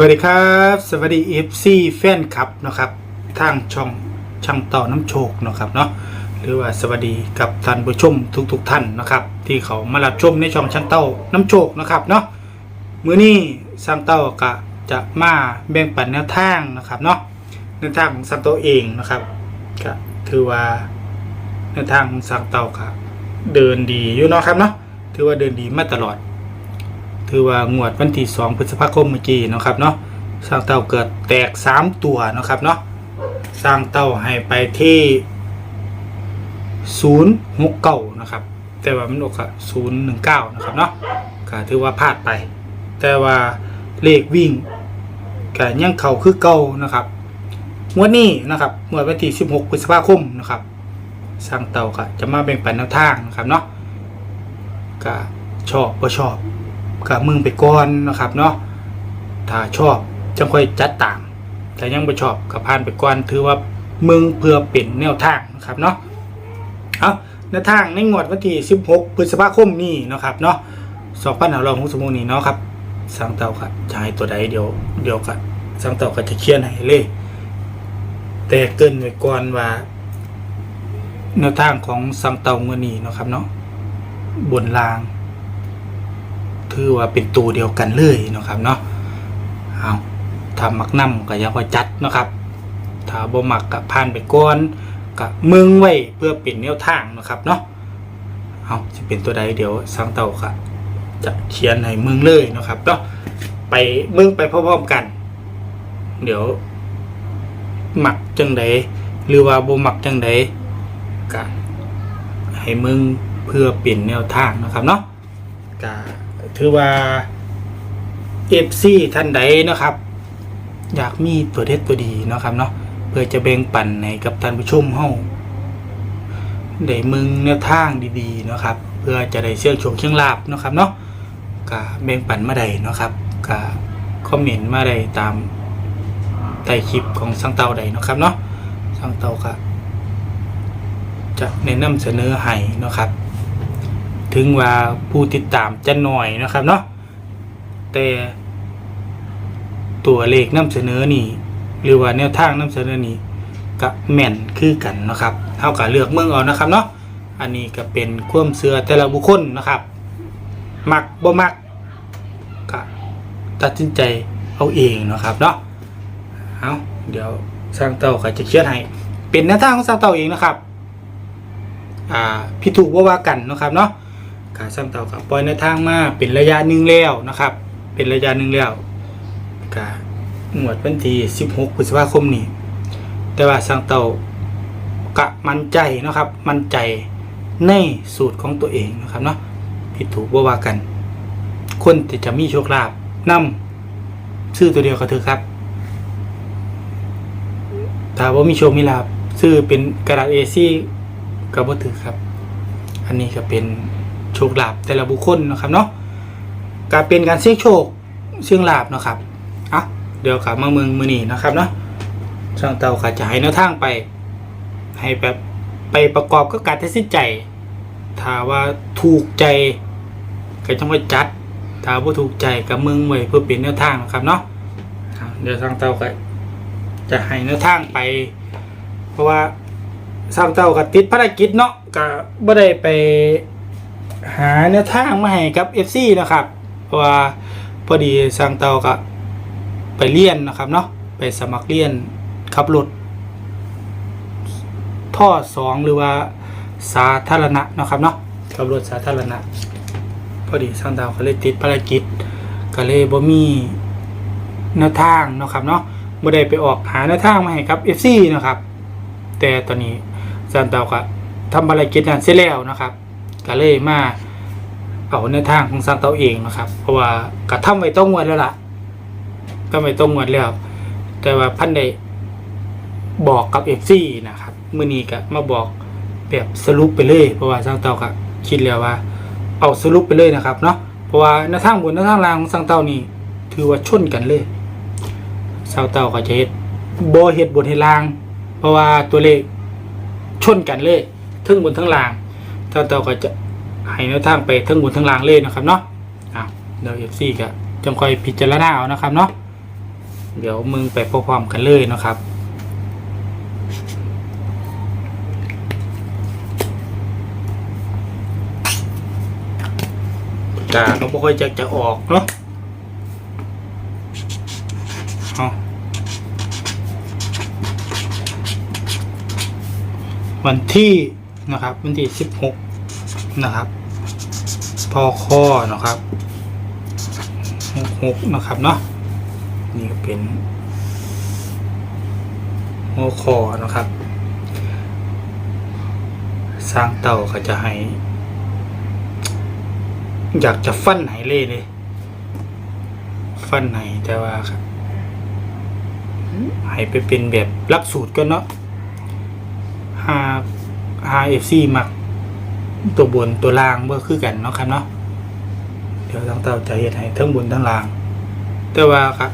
วัสดีครับ สวัสดี FC แฟนคลับนะครับทางช่องช่างต่อน้ำโชคนะครับเนาะหรือว่าสวัสดีกับท่านผู้ชมทุกๆทท่านนะครับ ที่เขามารับชมในช่องช่างเต้าน้ำโชคนะครับเนาะมื้อนี้ช่างเต้าก็จะมาแบ่งปันแนวทางนะครับเนาะแนวทางของช่างเต้าเองนะครับก็ถือว่าแนวทางของช่างเต้าก็เดินดีอยู่เนาะครับเนาะถือว่าเดินดีมาตลอด ถือว่างวดวันที่2พฤษภาคมเมื่อกี้นะครับเนาะสร้างเต้าเกิดแตก 3 ตัวนะครับเนาะสร้างเต้าให้ไปที่069นะครับ แต่ว่ามันออกอะ019นะครับเนาะก็ถือว่าพลาดไป แต่ว่าเลขวิ่งก็ยังเข่าคือเก่านะครับงวดนี้นะครับงวดวันที่16พฤษภาคมนะครับ สร้างเต้าก็จะมาแบ่งปันแนวทางนะครับเนาะก็ชอบก็ชอบ กับมึงไปก่อนนะครับเนาะถ้าชอบจังค่อยจัดตามแต่ยังไม่ชอบกับผ่านไปก่อนถือว่ามึงเพื่อเป็นแนวทางนะครับเนาะเอาแนวทางในงวดวันที่ 16 พฤษภาคมนี้นะครับเนาะ2566นี้เนาะครับสังเต่าครับจะให้ตัวใดเดี๋ยวเดี๋ยวกันสังเต่าก็จะเขียนให้เลยแต่เกินไว้ก่อนว่าแนวทางของสังเต่าเมื่อนี้นะครับเนาะบนราง ถือว่าเป็นตัวเดียวกันเลยนะครับเนาะเอาถ้ามักน้ำก็ยังว่าจัดนะครับถ้าบ่มักก็ผ่านไปก่อนก็มึงไว้เพื่อเป็นแนวทางนะครับเนาะเอาจะเป็นตัวใดเดี๋ยวสังเต่าค่ะจะเขียนให้มึงเลยนะครับเนาะไปมึงไปพร้อมๆกัน เดี๋ยวหมักจังใดหรือว่าบ่หมักจังใดก็ให้มึงเพื่อเปลี่ยนแนวทางนะครับเนาะก็ ถือว่าเอฟซีท่านใดนะครับ อยากมีตัวเด็ดตัวดีนะครับเนาะเพื่อจะแบ่งปันให้กับท่านผู้ชมเฮาได้มึงแนวทางดีๆนะครับ เพื่อจะได้เชื่องโชงเชื่องลาบนะครับเนาะก็แบ่งปันมาได้นะครับก็คอมเมนต์มาได้ตามใต้คลิปของสังเตาใดนะครับเนาะสังเตาก็จะแนะนำเสนอให้นะครับ ถึงว่าผู้ติดตามจะหน่อยนะครับเนาะแต่ตัวเลขนำเสนอนี่ หรือว่าแนวทางนำเสนอนี่ก็แม่นคือกันนะครับ เท่ากับเลือกเมืองเอานะครับเนาะอันนี้ก็เป็นความเสือแต่ละบุคคลนะครับ มักบ่มักก็ตัดสินใจเอาเองนะครับเนาะเอาเดี๋ยวสร้างเต่าก็จะเขียนให้เป็นแนวทางของสร้างเต่าเองนะครับ อ่าพิถูกว่าว่ากันนะครับเนาะ การสร้างเต่ากับปล่อยในทางมาเป็นระยะหนึ่งแล้วนะครับ เป็นระยะหนึ่งแล้วกาหมวดวันที่16พฤษภาคมนี้แต่ว่าสร้างเต่ากะมั่นใจนะครับ มั่นใจในสูตรของตัวเองนะครับเนาะผิดถูกว่าว่ากัน คนที่จะมีโชคลาภนำซื้อตัวเดียวก็เถอครับถ้าว่ามีโชคมีลาภซื้อเป็นกระดาษ A4 ก็บ่ถือครับ อันนี้ก็เป็น โชคลาภแต่ละบุคคลนะครับเนาะก็เป็นการเสี่ยงโชคเสี่ยงลาภนะครับอะเดี๋ยวกลับมาเมืองมือนีนะครับเนาะช่างเตาก็จะให้แนวทางไป ให้แบบไปประกอบกับการตัดสินใจถ้าว่าถูกใจก็ต้องไปจัดถ้าว่าถูกใจกับเมืองไว้เพื่อเป็นแนวทางนะครับเนาะเดี๋ยวช่างเตาก็จะให้แนวทางไป เพราะว่าสร้างเตากับติดภารกิจเนาะก็บ่ได้ไป หาแนวทางมาให้กับ FC นะครับ เพราะว่าพอดีสร้างเตาก็ไปเรียนนะครับเนาะไปสมัครเรียนขับรถท่อสองหรือว่าสาธารณะนะครับเนาะขับรถสาธารณะ พอดีสร้างเตาก็เลยติดภารกิจก็เลยบ่มีแนวทางนะครับเนาะบ่ได้ไปออกหาแนวทางมาให้กับ FC นะครับ แต่ตอนนี้ซันเตาก็ทำภารกิจนั้นเสร็จแล้วนะครับ ก็เลยมาเอาในทางของซันเตาเองนะครับ เพราะว่าก็ทำไว้ต้องงวดแล้วล่ะ ก็ไม่ต้องงวดแล้ว แต่ว่าพันได้บอกกับเอฟซีนะครับมื่อนี้ก็มาบอกแบบสรุปไปเลยเพราะว่าซังเตาก็คิดแล้วว่า เอาสรุปไปเลยนะครับเนาะเพราะว่าในทางบนในทางล่างของซังเตานี่ถือว่าชนกันเลยซังเตาก็จะเฮ็ดบ่เฮ็ดบนเฮ็ดล่าง เพราะว่าตัวเลขชนกันเลยทั้งบนทั้งล่าง ถ้าเราก็จะให้แนวทางไปทั้งบนทั้งล่างเลยนะครับเนาะอะเดี๋ยวเอฟซีก็จงคอยพิจารณาเอานะครับเนาะเดี๋ยวมึงไปพร้อมๆกันเลยนะครับกาก็บ่ค่อยจะจะออกเนาะวันที่นะครับ วันที่สิบหก นะครับพอข้อนะครับหกหกนะครับเนาะนี่ก็เป็นหัวคอนะครับ สร้างเต่าก็จะให้ อยากจะฟันไหนเล่เลย ฟันไหนแต่ว่าครับให้ไปเป็นแบบหลักสูตรก็เนาะหาหาเอฟซีมัก ตัวบนตัวล่างเมื่อคือกันเนาะครับเนาะเดี๋ยวทั้งเต่าจะเห็นให้ทั้งบนทั้งล่าง แต่ว่าครับ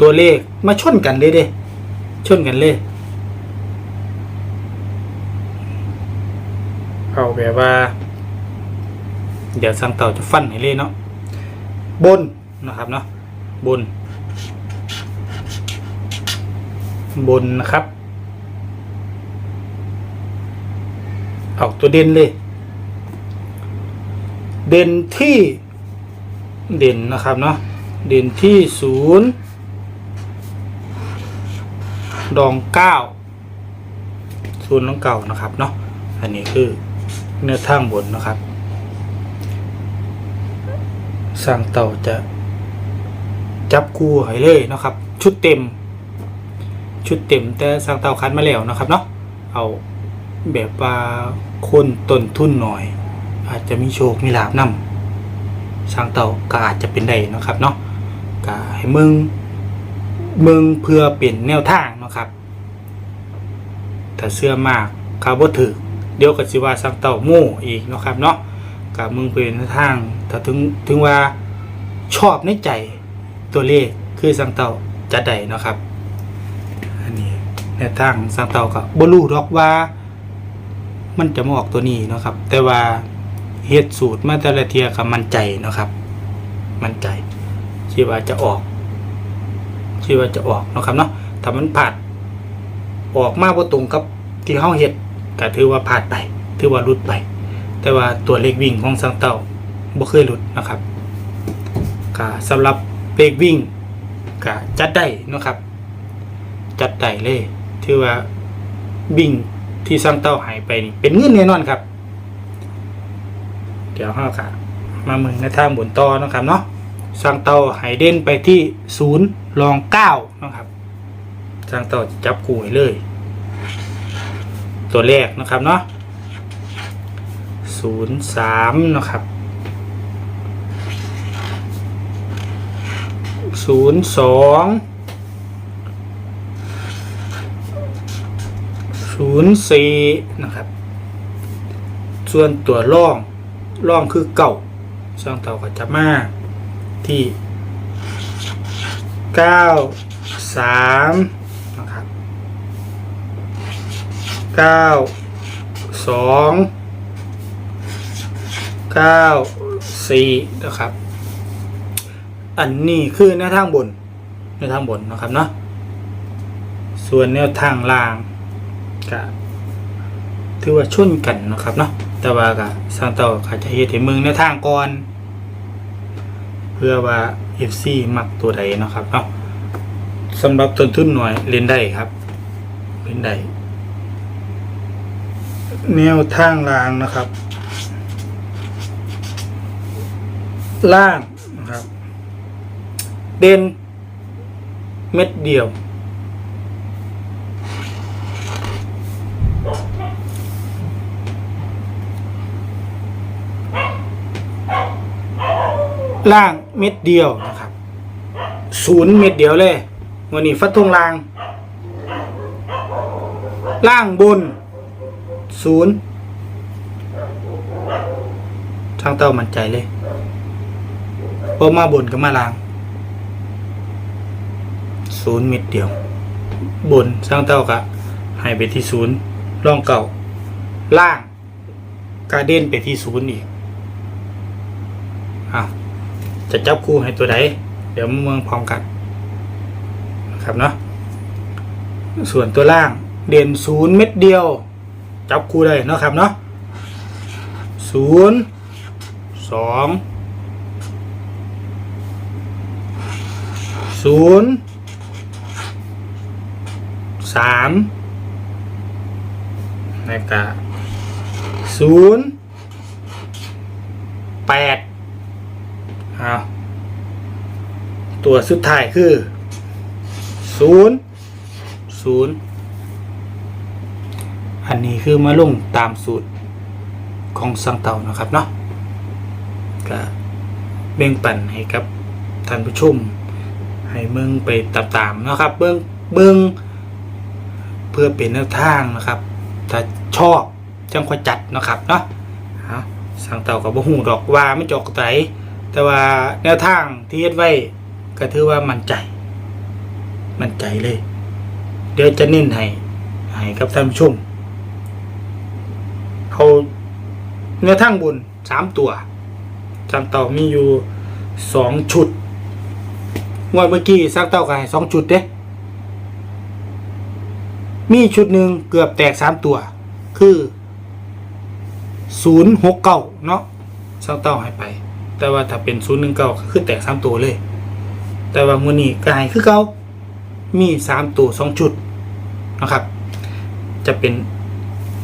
ตัวเลขมาชนกันเลยเด้ชนกันเลยเอาแบบว่า เดี๋ยวสังเต่าจะฟันให้เลยเนาะบนนะครับเนาะบน บนนะครับ เอาตัวเด่นเลย เด่นที่เด่นนะครับเนาะเด่นที่ศูนย์ดองเก้าศูนย์ดองเก้านะครับเนาะอันนี้คือเนื้อทางบนนะครับ สร้างเต่าจะจับคู่ให้เลยนะครับ ชุดเต็ม ชุดเต็มแต่สร้างเต่าคัดมาแล้วนะครับเนาะเอาแบบว่าคนต้นทุนหน่อย อาจจะมีโชค มีลาบนำสร้างเต่าก็อาจจะเป็นได้นะครับเนาะก็ให้มึงมึงเพื่อเปลี่ยนแนวทางนะครับถ้าเสื้อมากคาร์บถือเดี๋ยวก็สิว่าสร้างเต่าโม่อีกนะครับเนาะกับมึงเป็นแนวทางถ้าถึงถึงว่าชอบในใจตัวเลขคือสังเต่าจะได้นะครับอันนี้ในวทางสังเตากับบรู้หรอกว่ามันจะมาออกตัวนี้นะครับ แต่ว่า เฮ็ดสูตรมาแต่ละเทียกับมันใจนะครับ มันใจคิดว่าจะออกคิดว่าจะออกนะครับเนาะถ้ามันผ่านออกมาบ่ตรงกับที่เฮาเฮ็ดก็ถือว่าผ่านไป ถือว่าหลุดไป แต่ว่าตัวเลขวิ่งของสังเต่าบ่เคยหลุดนะครับก็สำหรับเลขวิ่งก็จัดได้นะครับ จัดได้เลย ถือว่าวิ่งที่สังเต่าหายไปนี่เป็นเงินแน่นอนครับ เดี๋ยวห้าค่ะมาเมืองในทางบนต่อนะครับเนาะสั่งเต่าหายเดนไปที่ศูนย์รองเก้านะครับสั่งเต่าจับคู่ให้เลย ตัวแรกนะครับเนาะศูนย์สามนะครับศูนย์สองศูนย์สี่นะครับ ส่วนตัวร่อง ร่องคือเก่าช่องเต่าก็จะมา ที่เก้าสามนะครับเก้าสองเก้าสี่นะครับ อันนี้คือแนวทางบนแนวทางบนนะครับเนาะส่วนแนวทางล่างก็ ถือว่าชนกันนะครับเนาะแต่ว่าก็สร้างต่อขาจะเฮ็ดให้มึงแนทางก่อน เพื่อว่า FC มักตัวใดนะครับเนาะสำหรับต้นทุนหน่อยเล่นได้ครับเล่นได้แนวทางล่างนะครับ ล่างนะครับ เด่นเม็ดเดียว ล่างเม็ดเดียวนะครับศูนย์เม็ดเดียวเลยวันนี้ฟัดทงล่าง ล่างบนศูนย์ทางเต้ามั่นใจเลยพอมาบนก็มาล่างศูนย์เม็ดเดียว บนสร้างเต้ากะให้ไปที่ศูนย์ร่องเก่า ล่างกาเด่นไปที่ศูนย์อีก จะจับคู่ให้ตัวใดเดี๋ยวมาเมืองพร้อมกันนะครับเนาะส่วนตัวล่างเด่นศูนย์เม็ดเดียว จับคู่ได้เนาะครับเนาะศูนย์สองศูนย์สามนะครับศูนย์แปด เอาตัวสุดท้ายคือศูนย์ศูนย์อันนี้คือมาลงตามสูตรของสังเตานะครับเนาะก็เบ่งปั่นให้กับท่านผู้ชมให้เมืองไปตามๆนะครับ เบิ้องเบิ้องเพื่อเป็นแนวทางนะครับ ถ้าชอบจังค่อยจัดนะครับเนาะสังเตากับบ่หูดอกว่าไม่จอกไต แต่ว่าแนวทางที่เฮ็ดไว้ก็ถือว่ามั่นใจ มั่นใจเลย เดี๋ยวจะเน้นให้ให้กับท่านผู้ชมเอาแนวทางบนสามตัวสังเตามีอยู่สองชุดงวดเมื่อกี้ซักเต้าไก่สองชุดเด้มีชุดหนึ่งเกือบแตกสามตัว คือศูนย์หกเก้าเนาะซักเต้าให้ไป แต่ว่าถ้าเป็นศูนย์หนึ่งเก้าคือแตกสามตัวเลย แต่ว่างวดนี้ก็ให้คือเก้ามีสามตัวสองชุดนะครับ จะเป็น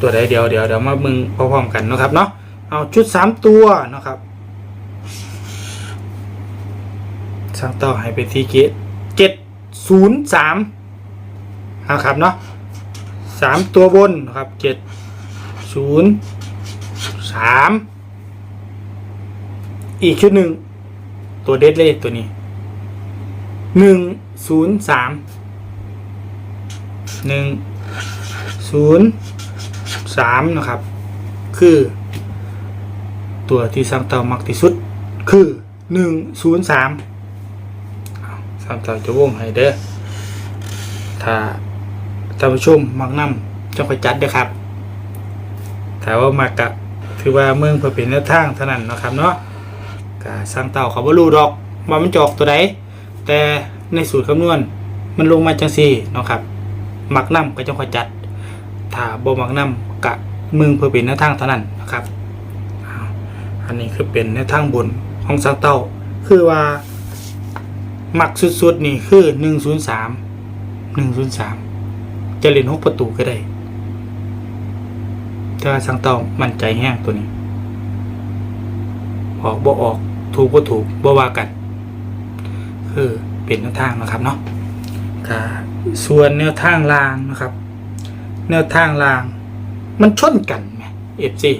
ตัวใดเดียวเดี๋ยวเดี๋ยวมามึงพร้อมๆกันนะครับเนาะเอาชุดสามตัวนะครับสร้างต่อให้เป็นที่เกตเจ็ดศูนย์สามนะครับเนาะสามตัวบนนะครับเจ็ดศูนย์สาม อีกชุดหนึ่งตัวเด็ดเลยตัวนี้หนึ่งศูนย์สามหนึ่งศูนย์สามนะครับ คือ ตัวที่สร้างเตามักที่สุด คือหนึ่งศูนย์สามสามต่อจะวงให้เด้อถ้าท่านผู้ชมมักนำจงไปจัดเด้อครับถ้าว่ามักกะถือว่าเมืองเพื่อเป็นแนวทางเท่านั้นนะครับเนาะ ก็สร้างเต่าเขาบ่รู้ดอกว่ามันจอกตัวใดแต่ในสูตรคำนวณมันลงมาจังซี่นะครับมักนำก็จงคอยจัด ถ้าบ่มักนำกะมืองเพื่อเป็นแนวทางเท่านั้นนะครับ อันนี้คือเป็นแนวทางบนของสร้างเต่าคือว่ามักสุดๆนี่คือหนึ่งศูนย์สามหนึ่งศูนย์สามจะเล่นหกประตูก็ได้ถ้าสังเตามั่นใจแห้งตัวนี้ ออกบ่ออก ถูกบ่ถูกบ่ว่ากันคือเป็นแนวทางนะครับเนาะค่ะส่วนแนวทางรางนะครับ แนวทางราง มันชนกันไหมเอฟซี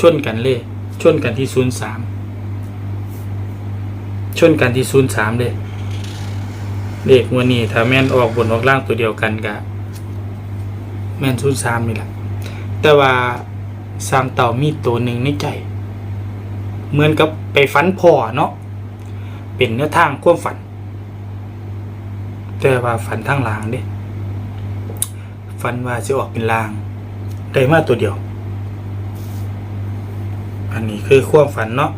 ชนกันเลยชนกันที่ศูนย์สามชนกันที่ศูนย์สามเลยเลขงวันนี้ถ้าแม่นออกบนออกล่างตัวเดียวกันกะแม่นศูนย์สามนี่แหละแต่ว่าสร้างเต่ามีตัวหนึ่งในใจ เหมือนกับไปฝันพ่อเนาะเป็นแนวทางความฝัน แต่ว่าฝันทางลางเด้ฝันว่าจะออกเป็นลาง ได้มาตัวเดียว อันนี้คือความฝันเนาะ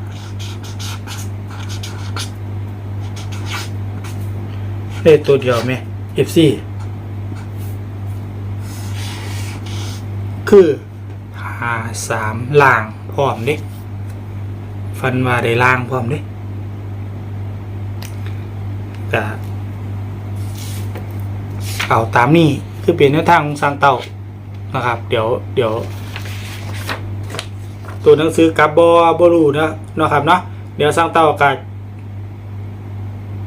เลขตัวเดียวไหม FC คือหาสามล่างพร้อมเด้ ฟันว่าได้ล่างพร้อมเด้กะเอาตามนี้คือเป็นแนวทางของสร้างเต้านะครับ เดี๋ยวเดี๋ยว ตัวหนังสือกับบอบรูนะนะครับเนาะเดี๋ยวสร้างเต้าก็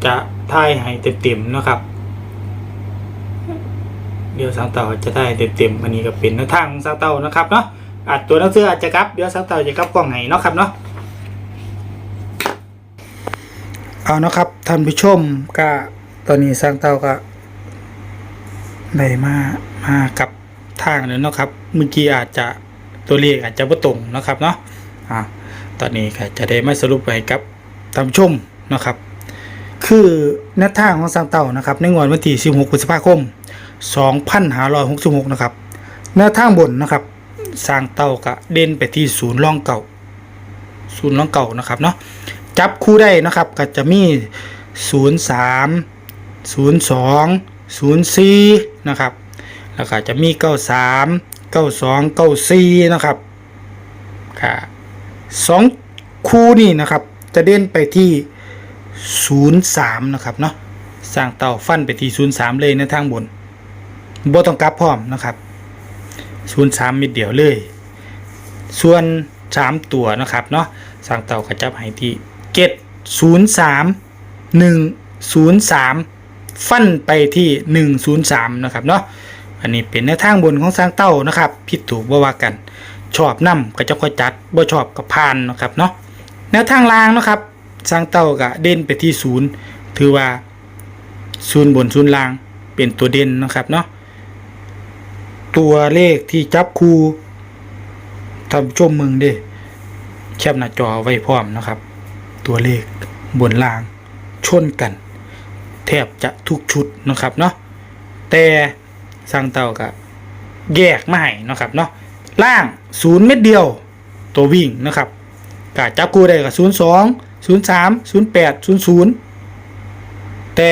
จะท่ายให้เต็มๆนะครับ เดี๋ยวสร้างเต้าจะได้เต็มๆอันนี้ก็เป็นแนวทางของสร้างเต้านะครับเนาะอาจตัวหนังสืออาจจะกลับเดี๋ยวสร้างเต้าจะกลับกล้องให้เนาะครับเนาะ เอาเนาะครับท่านผู้ชมก็ตอนนี้สร้างเต้าก็ได้มามากับทางแล้วเนาะครับ เมื่อกี้อาจจะตัวเลขอาจจะไม่ตรงนะครับเนาะอ่าตอนนี้ก็จะได้มาสรุปไปกับท่านผู้ชมนะครับ คือแนวทางของสร้างเต่านะครับ ในงวดวันที่16พฤษภาคม2566นะครับแนวทางบนนะครับ สร้างเต่ากะเด่นไปที่ศูนย์ร่องเก่าศูนย์ร่องเก่านะครับเนาะ จับคู่ได้นะครับก็จะมี 03 02ศูนย์สี่นะครับแล้วก็จะมีเก้าสามเก้าสองเก้าสี่นะครับค่ะสองคู่นี่นะครับจะเด่นไปที่ศูนย์สามนะครับเนาะสร้างเต่าฟันไปที่ศูนย์สามเลยในทางบนบต้องกลับพร้อมนะครับศูนย์สามมิดเดียวเลย ส่วนสามตัวนะครับเนาะสร้างเต่าก็จับให้ที่ เกตศูนย์สามหนึ่งศูนย์สามฟันไปที่หนึ่งศูนย์สามนะครับเนาะอันนี้เป็นแนวทางบนของสร้างเต้านะครับผิดถูกบ่ว่ากัน ชอบนํก็จะค่อยจัดบ่ชอบก็ผ่านนะครับเนาะแนวทางล่างนะครับสร้างเต้าก็เด่นไปที่ศูนย์ถือว่าศูนย์บนศูนย์ล่างเป็นตัวเด่นนะครับเนาะตัวเลขที่จับคู่ทำชมมึงเด้แคปหน้าจอไว้พร้อมนะครับ ตัวเลขบนล่างชนกัน แทบจะทุกชุดนะครับเนาะแต่สร้างเต่าก็แยกมาให้เนาะครับเนาะล่างศูนย์เม็ดเดียวตัววิ่งนะครับกะจับกูได้กับศูนย์สองศูนย์สามศูนย์แปดศูนย์ศูนย์แต่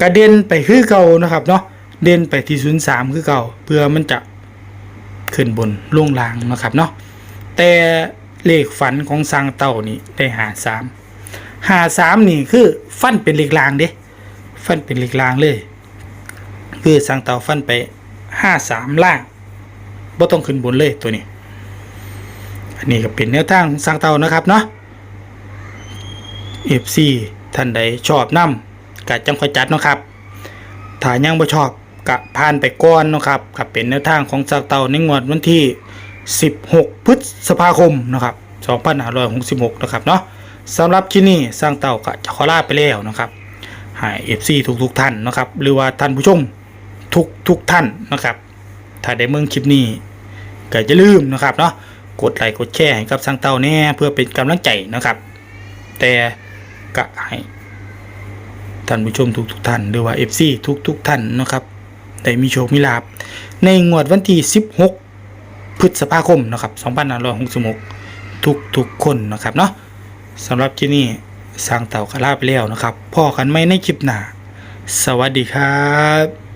กระเด็นไปคือเก่านะครับเนาะเด่นไปที่ศูนย์สามคือเก่าเพื่อมันจะขึ้นบนลงล่างนะครับเนาะแต่ เลขฝันของสร้างเต่านี่ได้หาสามหาสามนี่คือฟันเป็นเลขลางเด้ฟันเป็นเหล็กลางเลย คือสังเตาฟันไปห้าสามล่างบ่ต้องขึ้นบนเลยตัวนี้ อันนี้ก็เป็นแนวทางสังเตานะครับเนาะ FC ท่านใดชอบนำกะจังค่อยจัดนะครับถ้ายังบ่ชอบกะผ่านไปก่อนนะครับกับเป็นแนวทางของสังเตาในงวดวันที่ 16 พฤษภาคมนะครับ2566 นะครับเนาะสำหรับที่นี่สร้างเต่าก็จะขอลาไปแล้วนะครับให้เอฟซีทุกทุกท่านนะครับหรือว่าท่านผู้ชมทุกทุกท่านนะครับ ถ้าได้เมืองคลิปนี้ก็อย่าลืมนะครับเนาะกดไลค์กดแชร์ให้กับสังเต้าแน่เพื่อเป็นกำลังใจนะครับ แต่ก็ให้ท่านผู้ชมทุกทุกท่านหรือว่าเอฟซีทุกทุกท่านนะครับได้มีโชคมีลาบในงวดวันที่ 16 พฤษภาคมนะครับ2566 ทุกทุกๆคนนะครับเนาะสำหรับที่นี่สร้างเต่ากระลาไปแล้วนะครับพ่อกันไม่ในคลิปหน้า สวัสดีครับ